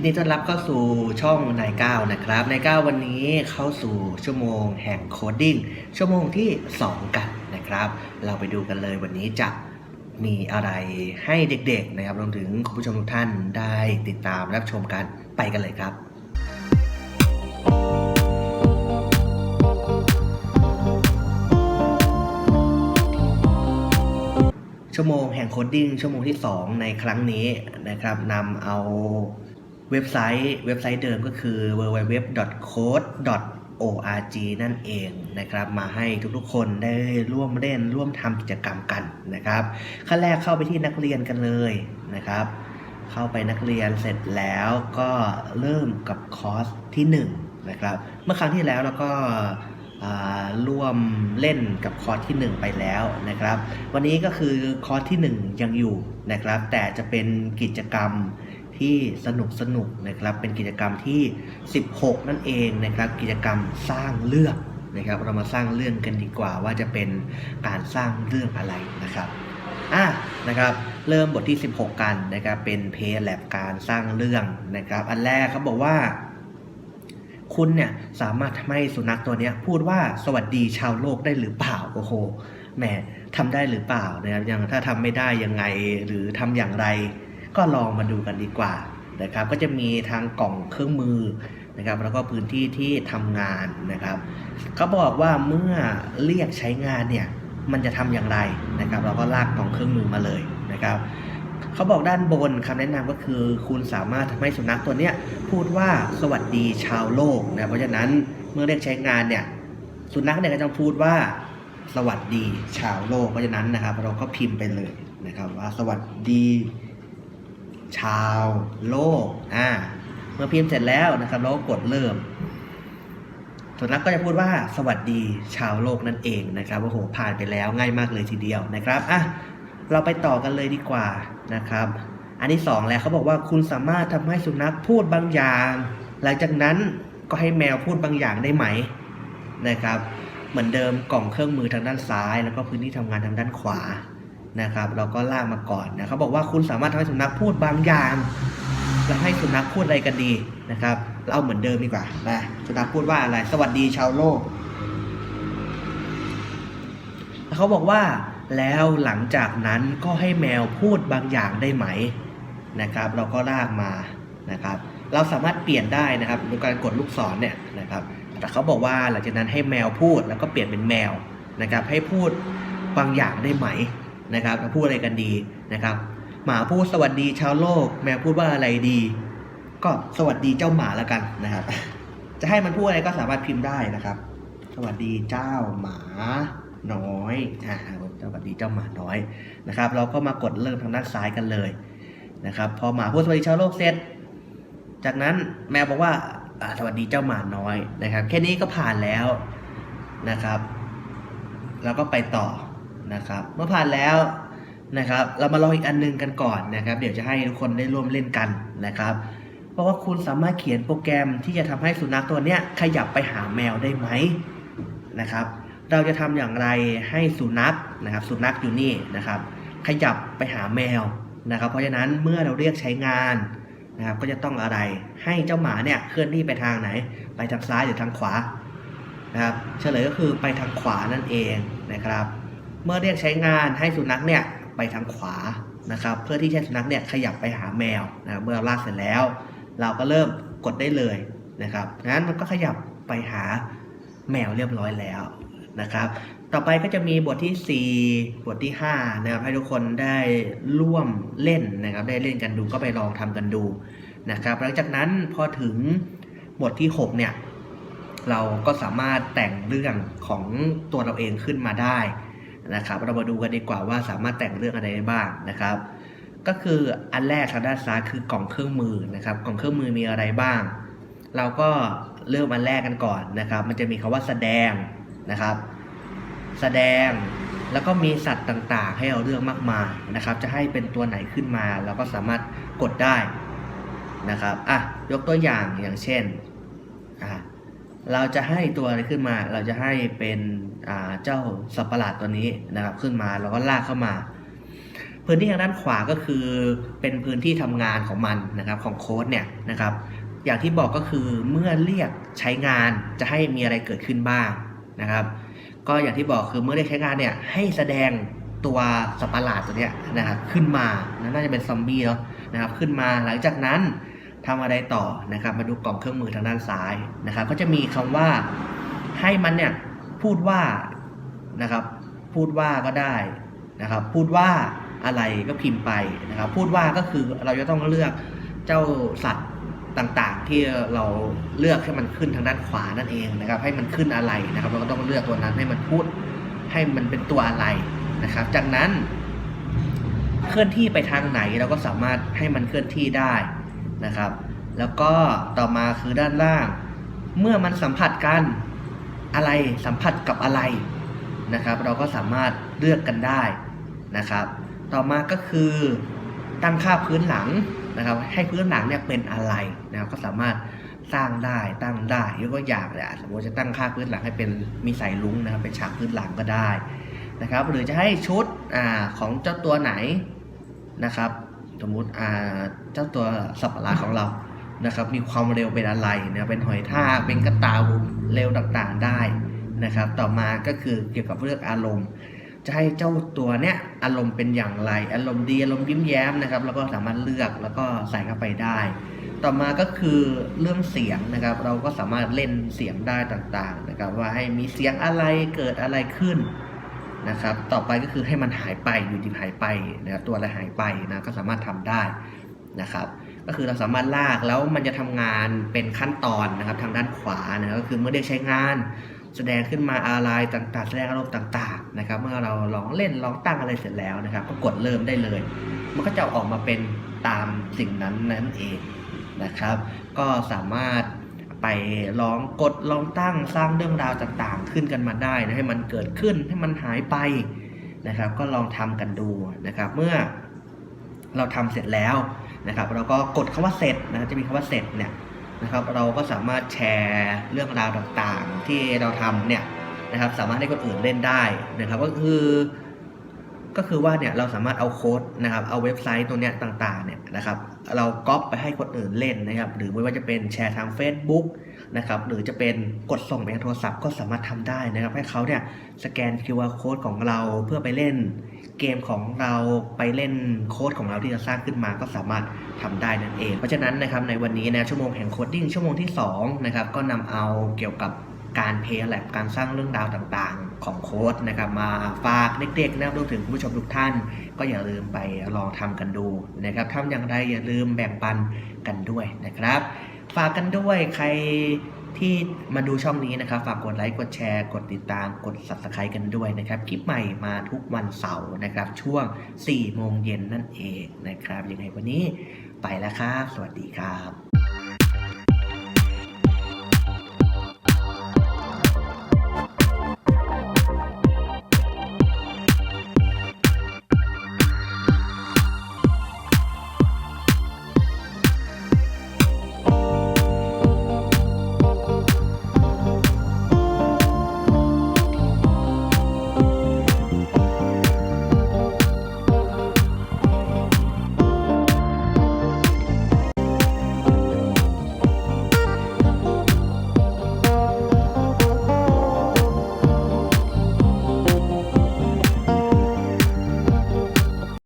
ยินดีต้อนรับเข้าสู่ช่องนายก้านะครับนายก้าววันนี้เข้าสู่ชั่วโมงแห่งโคดดิ้งชั่วโมงที่ 2 กันนะครับ เราไปดูกันเลยวันนี้จะมีอะไรให้เด็กๆนะครับรวมถึงคุณผู้ชมทุกท่านได้ติดตามรับชมกันไปกันเลยครับชั่วโมงแห่งโคดดิ้งชั่วโมงที่ 2 ในครั้งนี้นะครับนำเอา เว็บไซต์เว็บไซต์เดิมก็คือ www.code.org นั่นเองนะครับ มาให้ทุกๆคนได้ร่วมเล่นร่วมทำกิจกรรมกันนะครับขั้นแรกเข้าไปที่นักเรียนกันเลยนะครับ เข้าไปนักเรียนเสร็จแล้วก็เริ่มกับคอร์สที่1นะครับ เมื่อครั้งที่แล้วเราก็ร่วมเล่นกับคอร์สที่ 1 ไปแล้วนะครับ วันนี้ก็คือคอร์สที่ 1 ยังอยู่นะครับ แต่จะเป็นกิจกรรม ที่สนุกสนุกนะครับ เป็นกิจกรรมที่ 16 นั่นเองนะครับ กิจกรรมสร้างเรื่องนะครับ เรามาสร้างเรื่องกันดีกว่าว่าจะเป็นการสร้างเรื่องอะไรนะครับอะนะครับเริ่มบทที่ 16 กันนะครับเป็นเพย์แลบการสร้างเรื่องนะครับ อันแรกเขาบอกว่า คุณเนี่ยสามารถทำให้สุนัขตัวนี้พูดว่าสวัสดีชาวโลกได้หรือเปล่าโอ้โหแหมทำได้หรือเปล่านะครับยังถ้าทำไม่ได้ยังไงหรือทำอย่างไร ก็ลองมาดูกันดีกว่านะครับ ก็จะมีทางกล่องเครื่องมือนะครับ แล้วก็พื้นที่ที่ทำงานนะครับเขาบอกว่าเมื่อเรียกใช้งานเนี่ยมันจะทำอย่างไรนะครับ เราก็ลากกล่องเครื่องมือมาเลยนะครับเขาบอกด้านบนคำแนะนำก็คือ คุณสามารถทำให้สุนัขตัวเนี้ยพูดว่าสวัสดีชาวโลกนะเพราะฉะนั้นเมื่อเรียกใช้งานเนี่ยสุนัขเนี่ยก็จะพูดว่าสวัสดีชาวโลกเพราะฉะนั้นนะครับ เราก็พิมพ์ไปเลยนะครับว่าสวัสดี ชาวโลกอ่าเมื่อพิมพ์เสร็จแล้วนะครับเราก็กดเริ่มสุนัขก็จะพูดว่าสวัสดีชาวโลกนั่นเองนะครับโอ้โหผ่านไปแล้วง่ายมากเลยทีเดียวนะครับอะเราไปต่อกันเลยดีกว่านะครับ อันที่สองแล้วเขาบอกว่าคุณสามารถทำให้สุนัขพูดบางอย่าง หลังจากนั้นก็ให้แมวพูดบางอย่างได้ไหมนะครับ เหมือนเดิมกล่องเครื่องมือทางด้านซ้าย แล้วก็พื้นที่ทำงานทางด้านขวา นะครับเราก็ลากมาก่อนนะเขาบอกว่าคุณสามารถทำให้สุนัขพูดบางอย่างแล้วให้สุนัขพูดอะไรกันดีนะครับ เราเอาเหมือนเดิมดีกว่านะสุนัขพูดว่าอะไร สวัสดีชาวโลกเขาบอกว่าแล้วหลังจากนั้นก็ให้แมวพูดบางอย่างได้ไหมนะครับ เราก็ลากมานะครับ เราสามารถเปลี่ยนได้นะครับโดยการกดลูกศรเนี่ยนะครับ แต่เขาบอกว่าหลังจากนั้นให้แมวพูดแล้วก็เปลี่ยนเป็นแมวนะครับ ให้พูดบางอย่างได้ไหม นะครับพูดอะไรกันดีนะครับ หมาพูดสวัสดีชาวโลก แมวพูดว่าอะไรดี ก็สวัสดีเจ้าหมาแล้วกันนะครับ จะให้มันพูดอะไรก็สามารถพิมพ์ได้นะครับ สวัสดีเจ้าหมาน้อยอ่าสวัสดีเจ้าหมาน้อยนะครับ เราก็มากดเริ่มทางด้านซ้ายกันเลยนะครับ พอหมาพูดสวัสดีชาวโลกเสร็จ จากนั้นแมวบอกว่าสวัสดีเจ้าหมาน้อยนะครับ แค่นี้ก็ผ่านแล้วนะครับ แล้วก็ไปต่อ นะครับเมื่อผ่านแล้วนะครับ เรามาลองอีกอันหนึงกันก่อนนะครับ เดี๋ยวจะให้ทุกคนได้ร่วมเล่นกันนะครับ เพราะว่าคุณสามารถเขียนโปรแกรมที่จะทำให้สุนัขตัวเนี้ยขยับไปหาแมวได้ไหมนะครับ เราจะทำอย่างไรให้สุนัขนะครับ สุนัขอยู่นี่นะครับ ขยับไปหาแมวนะครับ เพราะฉะนั้นเมื่อเราเรียกใช้งานนะครับ ก็จะต้องอะไรให้เจ้าหมาเนี่ยเคลื่อนที่ไปทางไหน ไปทางซ้ายหรือทางขวานะครับเฉลยก็คือไปทางขวานั่นเองนะครับ เมื่อเรียกใช้งานให้สุนัขเนี่ยไปทางขวานะครับ เพื่อที่ให้สุนัขเนี่ยขยับไปหาแมวนะครับเมื่อลากเสร็จแล้ว เราก็เริ่มกดได้เลยนะครับงั้นมันก็ขยับไปหาแมวเรียบร้อยแล้วนะครับ ต่อไปก็จะมีบทที่ 4 บทที่5นะครับให้ทุกคนได้ร่วมเล่นนะครับ ได้เล่นกันดูก็ไปลองทำกันดูนะครับ หลังจากนั้นพอถึงบทที่ 6 เนี่ย เราก็สามารถแต่งเรื่องของตัวเราเองขึ้นมาได้ นะครับ เรามาดูกันดีกว่าว่าสามารถแต่งเรื่องอะไรได้บ้างนะครับ ก็คืออันแรกทางด้านซ้ายคือกล่องเครื่องมือนะครับ กล่องเครื่องมือมีอะไรบ้าง เราก็เริ่มอันแรกกันก่อนนะครับ มันจะมีคำว่าแสดงนะครับ แสดงแล้วก็มีสัตว์ต่างๆ ให้เราเลือกมากมายนะครับ จะให้เป็นตัวไหนขึ้นมาเราก็สามารถกดได้นะครับ อะ ยกตัวอย่างอย่างเช่น อะ เราจะให้ตัวอะไรขึ้นมา เราจะให้เป็นเจ้าสัตว์ประหลาดตัวนี้นะครับขึ้นมาเราก็ลากเข้ามา พื้นที่ทางด้านขวาก็คือเป็นพื้นที่ทำงานของมันนะครับของโค้ดเนี่ยนะครับ อย่างที่บอกก็คือเมื่อเรียกใช้งานจะให้มีอะไรเกิดขึ้นบ้างนะครับ ก็อย่างที่บอกคือเมื่อเรียกใช้งานเนี่ยให้แสดงตัวสัตว์ประหลาดตัวเนี้ยนะครับขึ้นมาน่าจะเป็นซอมบี้เนาะนะครับขึ้นมาหลังจากนั้น ทำอะไรต่อนะครับ มาดูกล่องเครื่องมือทางด้านซ้ายนะครับ ก็จะมีคำว่าให้มันเนี่ยพูดว่านะครับ พูดว่าก็ได้นะครับ พูดว่าอะไรก็พิมพ์ไปนะครับ พูดว่าก็คือเราจะต้องเลือกเจ้าสัตว์ต่างๆ ที่เราเลือกให้มันขึ้นทางด้านขวานั่นเองนะครับ ให้มันขึ้นอะไรนะครับ เราก็ต้องเลือกตัวนั้นให้มันพูดให้มันเป็นตัวอะไรนะครับ จากนั้นเคลื่อนที่ไปทางไหนเราก็สามารถให้มันเคลื่อนที่ได้ นะครับ แล้วก็ต่อมาคือด้านล่าง เมื่อมันสัมผัสกันอะไรสัมผัสกับอะไรนะครับ เราก็สามารถเลือกกันได้นะครับ ต่อมาก็คือตั้งค่าพื้นหลังนะครับ ให้พื้นหลังเนี่ยเป็นอะไรนะครับก็สามารถสร้างได้ตั้งได้ยกตัวอย่างเลยอะสมมติจะตั้งค่าพื้นหลังให้เป็นมีสายลุ้งนะครับเป็นฉากพื้นหลังก็ได้นะครับ หรือจะให้ชุดอของเจ้าตัวไหนนะครับ สมมุติอ่าเจ้าตัวสัตว์ประหลาดของเรานะครับ มีความเร็วเป็นอะไรนะเป็นหอยทากเป็นกระต่ายเร็วต่างๆได้นะครับ ต่อมาก็คือเกี่ยวกับเรื่องอารมณ์ จะให้เจ้าตัวเนี้ยอารมณ์เป็นอย่างไร อารมณ์ดีอารมณ์ยิ้มแย้มนะครับแล้วก็สามารถเลือกแล้วก็ใส่เข้าไปได้ ต่อมาก็คือเรื่องเสียงนะครับ เราก็สามารถเล่นเสียงได้ต่างๆนะครับ ว่าให้มีเสียงอะไรเกิดอะไรขึ้น นะครับ ต่อไปก็คือให้มันหายไปอยู่ดีหายไปนะครับตัวอะไรหายไปนะก็สามารถทำได้นะครับ ก็คือเราสามารถลากแล้วมันจะทำงานเป็นขั้นตอนนะครับทางด้านขวานะก็คือเมื่อได้ใช้งานแสดงขึ้นมาอะไรต่างๆ แสดงอารมณ์ต่างๆนะครับ เมื่อเราลองเล่นลองตั้งอะไรเสร็จแล้วนะครับ ก็กดเริ่มได้เลย มันก็จะออกมาเป็นตามสิ่งนั้นนั่นเองนะครับ ก็สามารถ ไปลองกดลองตั้งสร้างเรื่องราวต่างๆ ขึ้นกันมาได้นะให้มันเกิดขึ้นให้มันหายไปนะครับ ก็ลองทำกันดูนะครับ เมื่อเราทำเสร็จแล้วนะครับ เราก็กดคำว่าเสร็จนะจะมีคำว่าเสร็จเนี่ยนะครับ เราก็สามารถแชร์เรื่องราวต่างๆ ที่เราทำเนี่ยนะครับ สามารถให้คนอื่นเล่นได้นะครับ ก็คือก็คือว่าเนี่ยเราสามารถเอาโค้ดนะครับเอาเว็บไซต์ตัวเนี้ยต่างๆเนี่ยนะครับ เราก๊อปไปให้คนอื่นเล่นนะครับ หรือไม่ว่าจะเป็นแชร์ทาง Facebook นะครับหรือจะเป็นกดส่งไปทางโทรศัพท์ก็สามารถทำได้นะครับ ให้เขาเนี่ยสแกน QR code ของเราเพื่อไปเล่นเกมของเราไปเล่นโค้ดของเราที่จะสร้างขึ้นมาก็สามารถทำได้นั่นเอง เพราะฉะนั้นนะครับในวันนี้นะชั่วโมงแห่งโคดดิ้งชั่วโมงที่2นะครับก็นำเอาเกี่ยวกับการเพย์แลบการสร้างเรื่องราวต่าง ของโค้ดนะครับ มาฝากเด็กๆนะรวมถึงคุณผู้ชมทุกท่าน ก็อย่าลืมไปลองทำกันดูนะครับทำอย่างไรอย่าลืมแบ่งปันกันด้วยนะครับ ฝากกันด้วยใครที่มาดูช่องนี้นะครับ ฝากกดไลค์ กดแชร์ กดติดตาม กด subscribe กันด้วยนะครับ คลิปใหม่มาทุกวันเสาร์นะครับ ช่วง 4 โมงเย็นนั่นเองนะครับ ยังไงวันนี้ไปแล้วครับ สวัสดีครับ